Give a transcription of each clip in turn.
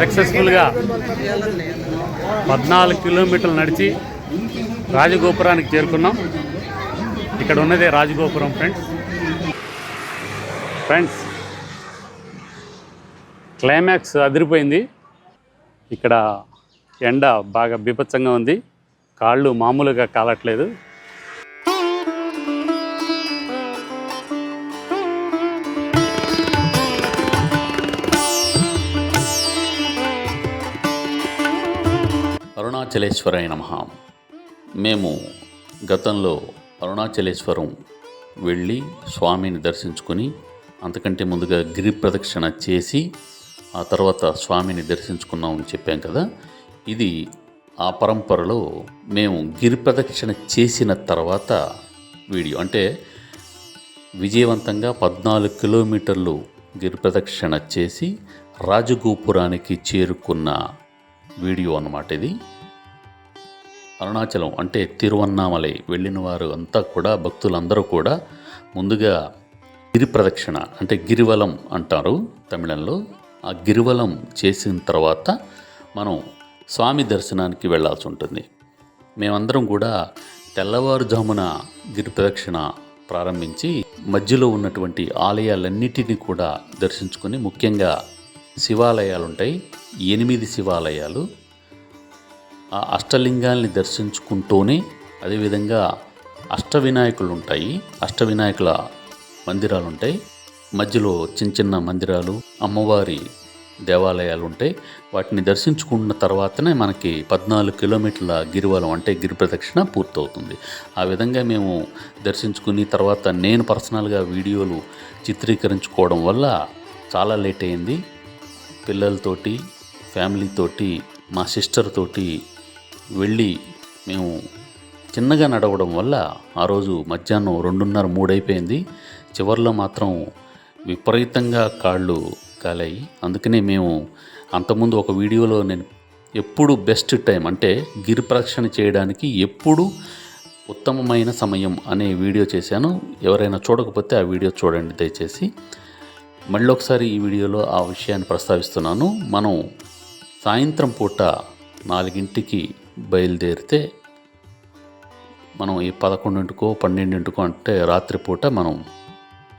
సక్సెస్ఫుల్గా పద్నాలుగు కిలోమీటర్లు నడిచి రాజగోపురానికి చేరుకున్నాం. ఇక్కడ ఉన్నదే రాజగోపురం ఫ్రెండ్స్. ఫ్రెండ్స్ క్లైమాక్స్ అదిరిపోయింది. ఇక్కడ ఎండ బాగా బీభత్సంగా ఉంది. కాళ్ళు మామూలుగా కాలట్లేదు. అరుణాచలేశ్వరాయ నమ. మేము గతంలో అరుణాచలేశ్వరం వెళ్ళి స్వామిని దర్శించుకొని అంతకంటే ముందుగా గిరి ప్రదక్షిణ చేసి ఆ తర్వాత స్వామిని దర్శించుకున్నామని చెప్పాం కదా. ఇది ఆ పరంపరలో మేము గిరి ప్రదక్షిణ చేసిన తర్వాత వీడియో. అంటే విజయవంతంగా పద్నాలుగు కిలోమీటర్లు గిరి ప్రదక్షిణ చేసి రాజగోపురానికి చేరుకున్న వీడియో అన్నమాట ఇది. అరుణాచలం అంటే తిరువన్నామలై వెళ్ళిన వారు అంతా కూడా భక్తులందరూ కూడా ముందుగా గిరి ప్రదక్షిణ అంటే గిరివలం అంటారు తమిళంలో. ఆ గిరివలం చేసిన తర్వాత మనం స్వామి దర్శనానికి వెళ్ళాల్సి ఉంటుంది. మేమందరం కూడా తెల్లవారుజామున గిరి ప్రదక్షిణ ప్రారంభించి మధ్యలో ఉన్నటువంటి ఆలయాలన్నిటినీ కూడా దర్శించుకొని ముఖ్యంగా శివాలయాలు ఉంటాయి ఎనిమిది శివాలయాలు. ఆ అష్టలింగాల్ని దర్శించుకుంటూనే అదేవిధంగా అష్టవినాయకులు ఉంటాయి అష్టవినాయకుల మందిరాలు ఉంటాయి మధ్యలో చిన్న చిన్న మందిరాలు అమ్మవారి దేవాలయాలు ఉంటాయి వాటిని దర్శించుకున్న తర్వాతనే మనకి పద్నాలుగు కిలోమీటర్ల గిరివలం అంటే గిరి ప్రదక్షిణ పూర్తవుతుంది. ఆ విధంగా మేము దర్శించుకుని తర్వాత నేను పర్సనల్గా వీడియోలు చిత్రీకరించుకోవడం వల్ల చాలా లేట్ అయింది. పిల్లలతోటి ఫ్యామిలీతోటి మా సిస్టర్ తోటి వెళ్ళి మేము చిన్నగా నడవడం వల్ల ఆ రోజు మధ్యాహ్నం రెండున్నర మూడైపోయింది. చివరిలో మాత్రం విపరీతంగా కాళ్ళు కాలాయి. అందుకనే మేము అంతకుముందు ఒక వీడియోలో నేను ఎప్పుడు బెస్ట్ టైం అంటే గిరి ప్రదక్షిణ చేయడానికి ఎప్పుడు ఉత్తమమైన సమయం అనే వీడియో చేశాను. ఎవరైనా చూడకపోతే ఆ వీడియో చూడండి దయచేసి. మళ్ళీ ఒకసారి ఈ వీడియోలో ఆ విషయాన్ని ప్రస్తావిస్తున్నాను. మనం సాయంత్రం పూట నాలుగింటికి బయలుదేరితే మనం ఈ పదకొండింటికో పన్నెండింటికో అంటే రాత్రిపూట మనం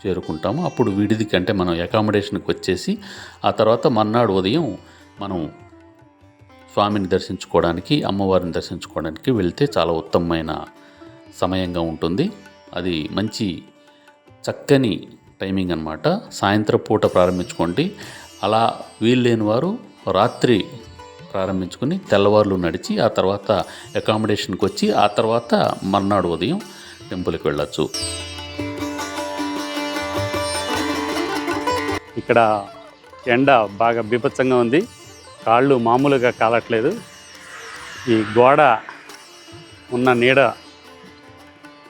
చేరుకుంటాము. అప్పుడు విడిదికి అంటే మనం అకామిడేషన్కి వచ్చేసి ఆ తర్వాత మర్నాడు ఉదయం మనం స్వామిని దర్శించుకోవడానికి అమ్మవారిని దర్శించుకోవడానికి వెళ్తే చాలా ఉత్తమమైన సమయంగా ఉంటుంది. అది మంచి చక్కని టైమింగ్ అనమాట సాయంత్రం పూట ప్రారంభించుకోండి. అలా వీలు లేని వారు రాత్రి ప్రారంభించుకుని తెల్లవారులు నడిచి ఆ తర్వాత అకామిడేషన్కి వచ్చి ఆ తర్వాత మర్నాడు ఉదయం టెంపుల్కి వెళ్ళచ్చు. ఇక్కడ ఎండ బాగా బీభత్సంగా ఉంది. కాళ్ళు మామూలుగా కాలట్లేదు. ఈ గోడ ఉన్న నీడ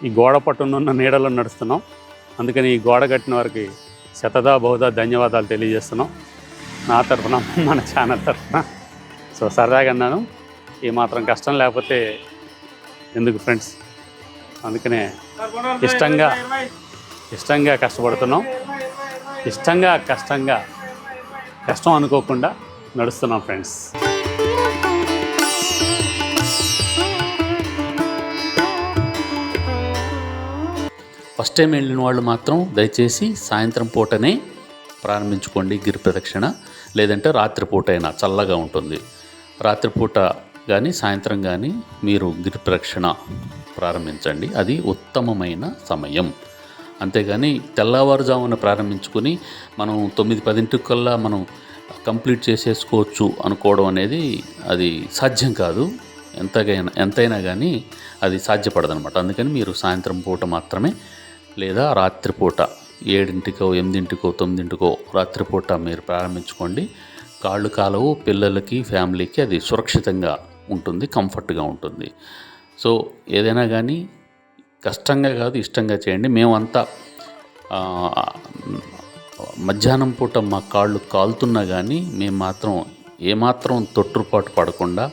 ఈ గోడ పట్టునున్న నీడలో నడుస్తున్నాం. అందుకని ఈ గోడ కట్టిన వారికి శతదా బహుదా ధన్యవాదాలు తెలియజేస్తున్నాం. నా తరఫున మన ఛానల్ తరఫున సో సరదాగా అన్నాను. ఈ మాత్రం కష్టం లేకపోతే ఎందుకు ఫ్రెండ్స్? అందుకనే ఇష్టంగా ఇష్టంగా కష్టపడుతున్నాం. ఇష్టంగా కష్టంగా కష్టం అనుకోకుండా నడుస్తున్నాం ఫ్రెండ్స్. ఫస్ట్ టైం వెళ్ళిన వాళ్ళు మాత్రం దయచేసి సాయంత్రం పూటనే ప్రారంభించుకోండి గిరి ప్రదక్షిణ. లేదంటే రాత్రిపూట అయినా చల్లగా ఉంటుంది. రాత్రిపూట కానీ సాయంత్రం కానీ మీరు గిరి ప్రక్షణ ప్రారంభించండి. అది ఉత్తమమైన సమయం. అంతేగాని తెల్లవారుజామున ప్రారంభించుకుని మనం తొమ్మిది పదింటికల్లా మనం కంప్లీట్ చేసేసుకోవచ్చు అనుకోవడం అనేది అది సాధ్యం కాదు. ఎంతగైనా ఎంతైనా కానీ అది సాధ్యపడదనమాట. అందుకని మీరు సాయంత్రం పూట మాత్రమే లేదా రాత్రిపూట ఏడింటికో ఎనిమిదింటికో తొమ్మిదింటికో రాత్రిపూట మీరు ప్రారంభించుకోండి. కాళ్ళు కాలవు పిల్లలకి ఫ్యామిలీకి అది సురక్షితంగా ఉంటుంది కంఫర్ట్గా ఉంటుంది. సో ఏదైనా కానీ కష్టంగా కాదు ఇష్టంగా చేయండి. మేమంతా మధ్యాహ్నం పూట మా కాళ్ళు కాలుతున్నా కానీ మేము మాత్రం ఏమాత్రం తొట్టుపాటు పడకుండా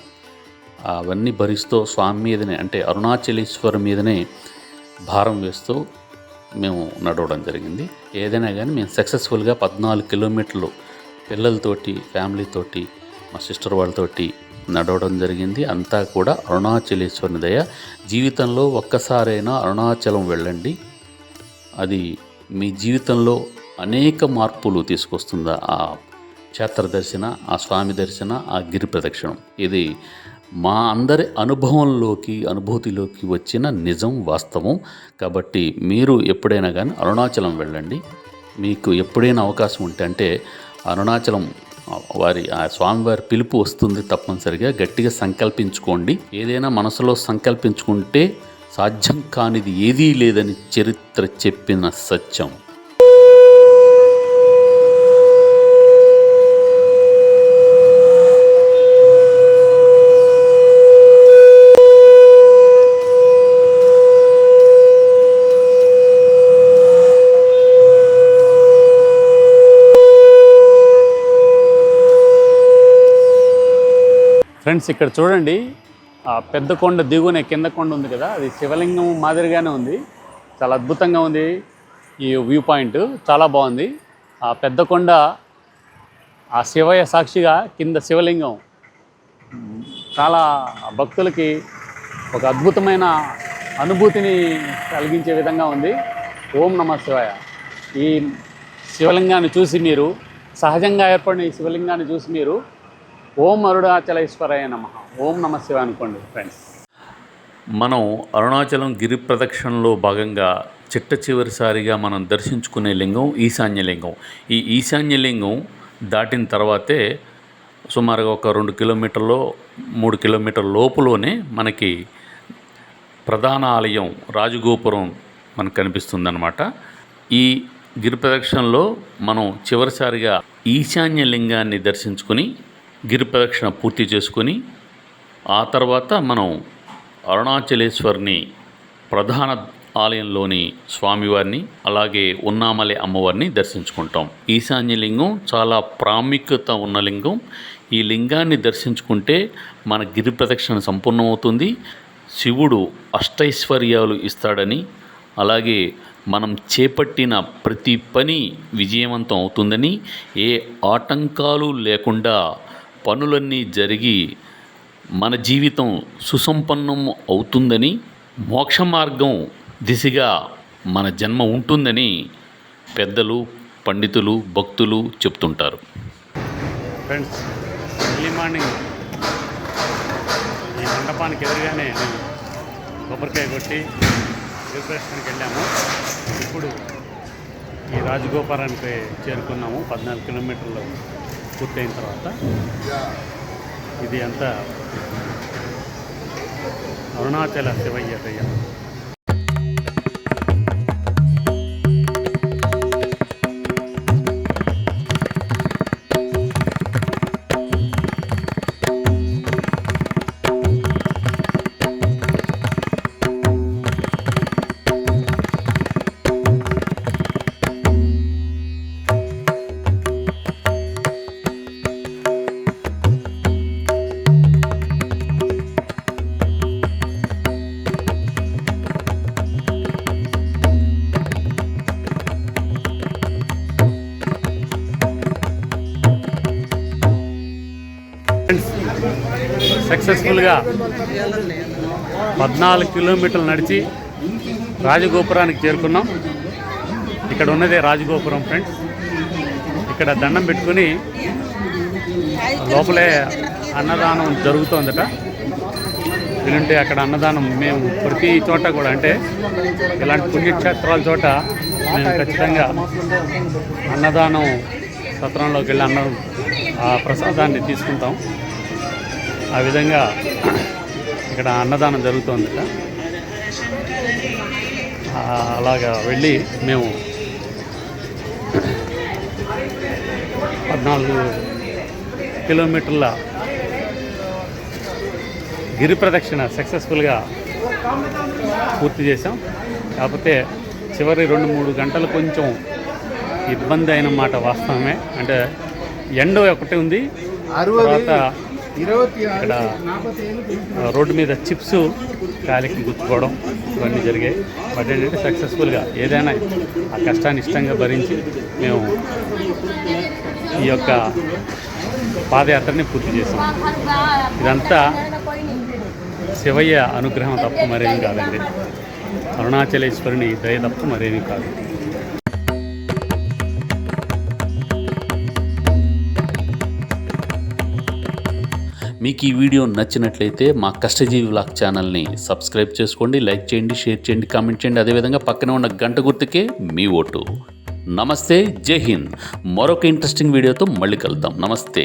అవన్నీ భరిస్తూ స్వామి మీదనే అంటే అరుణాచలేశ్వర్ మీదనే భారం వేస్తూ మేము నడవడం జరిగింది. ఏదైనా కానీ మేము సక్సెస్ఫుల్గా పద్నాలుగు కిలోమీటర్లు పిల్లలతోటి ఫ్యామిలీతోటి మా సిస్టర్ వాళ్ళతోటి నడవడం జరిగింది. అంతా కూడా అరుణాచలేశ్వరుని దయ. జీవితంలో ఒక్కసారైనా అరుణాచలం వెళ్ళండి. అది మీ జీవితంలో అనేక మార్పులు తీసుకొస్తుంది? ఆ క్షేత్ర దర్శన ఆ స్వామి దర్శన ఆ గిరి ప్రదక్షిణం. ఇది మా అందరి అనుభవంలోకి అనుభూతిలోకి వచ్చిన నిజం వాస్తవం. కాబట్టి మీరు ఎప్పుడైనా కానీ అరుణాచలం వెళ్ళండి. మీకు ఎప్పుడైనా అవకాశం ఉంటే అంటే అరుణాచలం వారి ఆ స్వామివారి పిలుపు వస్తుంది తప్పనిసరిగా. గట్టిగా సంకల్పించుకోండి. ఏదైనా మనసులో సంకల్పించుకుంటే సాధ్యం కానిది ఏదీ లేదని చరిత్ర చెప్పిన సత్యం. ఫ్రెండ్స్ ఇక్కడ చూడండి. ఆ పెద్ద కొండ దిగునే కింద కొండ ఉంది కదా అది శివలింగం మాదిరిగానే ఉంది. చాలా అద్భుతంగా ఉంది ఈ వ్యూ పాయింట్. చాలా బాగుంది. ఆ పెద్ద కొండ ఆ శివయ్య సాక్షిగా కింద శివలింగం. చాలా భక్తులకి ఒక అద్భుతమైన అనుభూతిని కలిగించే విధంగా ఉంది. ఓం నమ శివాయ. ఈ శివలింగాన్ని చూసి మీరు సహజంగా ఏర్పడిన ఈ శివలింగాన్ని చూసి మీరు ఓం అరుణాచలేశ్వరాయ నమ. ఓం నమ శివ అనుకోండి ఫ్రెండ్స్ మనం అరుణాచలం గిరి ప్రదక్షిణలో భాగంగా చిట్ట చివరిసారిగా మనం దర్శించుకునే లింగం ఈశాన్యలింగం ఈ ఈశాన్యలింగం దాటిన తర్వాతే సుమారుగా ఒక రెండు కిలోమీటర్లో మూడు కిలోమీటర్ లోపులోనే మనకి ప్రధాన ఆలయం రాజగోపురం మనకు కనిపిస్తుందన్నమాట. ఈ గిరి ప్రదక్షిణలో మనం చివరిసారిగా ఈశాన్య లింగాన్ని దర్శించుకుని గిరి ప్రదక్షిణ పూర్తి చేసుకొని ఆ తర్వాత మనం అరుణాచలేశ్వరిని ప్రధాన ఆలయంలోని స్వామివారిని అలాగే ఉన్నామలే అమ్మవారిని దర్శించుకుంటాం. ఈశాన్య లింగం చాలా ప్రాముఖ్యత ఉన్న లింగం. ఈ లింగాన్ని దర్శించుకుంటే మన గిరి ప్రదక్షిణ సంపూర్ణమవుతుంది. శివుడు అష్టైశ్వర్యాలు ఇస్తాడని అలాగే మనం చేపట్టిన ప్రతి పని విజయవంతం అవుతుందని ఏ ఆటంకాలు లేకుండా పనులన్నీ జరిగి మన జీవితం సుసంపన్నం అవుతుందని మోక్ష మార్గం దిశగా మన జన్మ ఉంటుందని పెద్దలు పండితులు భక్తులు చెప్తుంటారు. ఫ్రెండ్స్ ఎర్లీ మార్నింగ్ ఈ మండపానికి ఎదురుగానే కొబ్బరికాయ కొట్టి రిఫ్రెష్మెంట్కి వెళ్ళాము. ఇప్పుడు ఈ రాజగోపురానికి చేరుకున్నాము. పద్నాలుగు కిలోమీటర్లు పూర్తయిన తర్వాత ఇది అంతా అరుణాచల శివయ్య దయ్యం సక్సెస్ఫుల్గా పద్నాలుగు కిలోమీటర్లు నడిచి రాజగోపురానికి చేరుకున్నాం. ఇక్కడ ఉన్నదే రాజగోపురం ఫ్రెండ్స్. ఇక్కడ దండం పెట్టుకుని లోపలే అన్నదానం జరుగుతోందట. వీలుంటే అక్కడ అన్నదానం మేము ప్రతి చోట కూడా అంటే ఇలాంటి పుణ్యక్షేత్రాల చోట మేము ఖచ్చితంగా అన్నదానం సత్రంలోకి వెళ్ళి అన్నం ఆ ప్రసాదాన్ని తీసుకుంటాం. ఆ విధంగా ఇక్కడ అన్నదానం జరుగుతోందట అలాగా వెళ్ళి మేము పద్నాలుగు కిలోమీటర్ల గిరి ప్రదక్షిణ సక్సెస్ఫుల్గా పూర్తి చేసాం కాకపోతే చివరి రెండు మూడు గంటలు కొంచెం ఇబ్బంది అయిన మాట వాస్తవమే. అంటే ఎండ ఒకటి ఉంది. తర్వాత ఇక్కడ రోడ్డు మీద చిప్స్ కాలికి గుచ్చుకోవడం ఇవన్నీ జరిగాయి. బట్ ఏంటంటే సక్సెస్ఫుల్గా ఏదైనా ఆ కష్టాన్ని ఇష్టంగా భరించి మేము ఈ యొక్క పాదయాత్రని పూర్తి చేసాం ఇదంతా శివయ్య అనుగ్రహం తప్ప మరేమి కాదండి. అరుణాచలేశ్వరుని దయ తప్ప మరేమి కాదు. మీకు ఈ వీడియో నచ్చినట్లయితే మా కష్టజీవి బ్లాగ్ ఛానల్ని సబ్స్క్రైబ్ చేసుకోండి లైక్ చేయండి షేర్ చేయండి కామెంట్ చేయండి. అదేవిధంగా పక్కనే ఉన్న గంట గుర్తుకే మీ ఓటు. నమస్తే జై హింద్. మరొక ఇంట్రెస్టింగ్ వీడియోతో మళ్ళీ కలుద్దాం. నమస్తే.